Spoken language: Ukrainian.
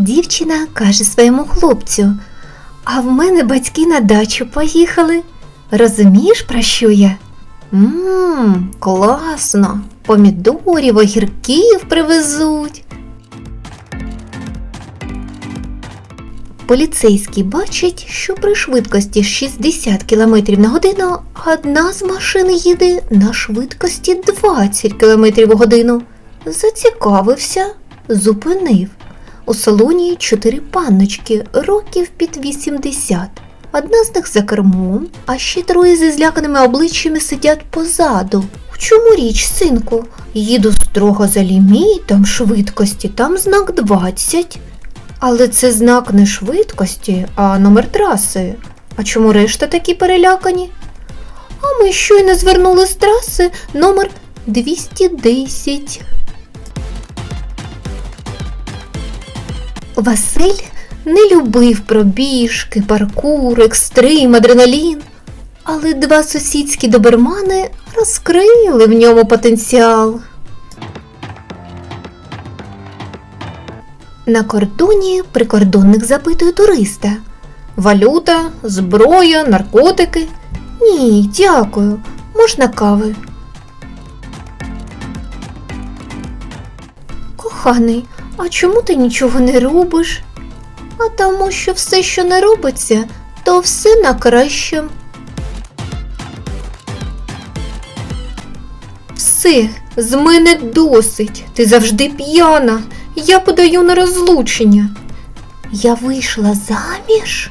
Дівчина каже своєму хлопцю, а в мене батьки на дачу поїхали. Розумієш, про що я? Ммм, класно. Помідорів, огірків привезуть. Поліцейський бачить, що при швидкості 60 км на годину одна з машин їде на швидкості 20 км в годину. Зацікавився, зупинив. У салоні чотири панночки років під 80. Одна з них за кермом, а ще троє зі зляканими обличчями сидять позаду. В чому річ, синку? Їду строго за лімітом швидкості, там знак 20. Але це знак не швидкості, а номер траси. А чому решта такі перелякані? А ми щойно звернули з траси номер 210. Василь не любив пробіжки, паркур, екстрим, адреналін. Але два сусідські добермани розкрили в ньому потенціал. На кордоні прикордонник запитує туриста. Валюта, зброя, наркотики. Ні, дякую. Можна кави. Коханий, а чому ти нічого не робиш? А тому, що все, що не робиться, то все на краще. Все, з мене досить. Ти завжди п'яна. Я подаю на розлучення. Я вийшла заміж?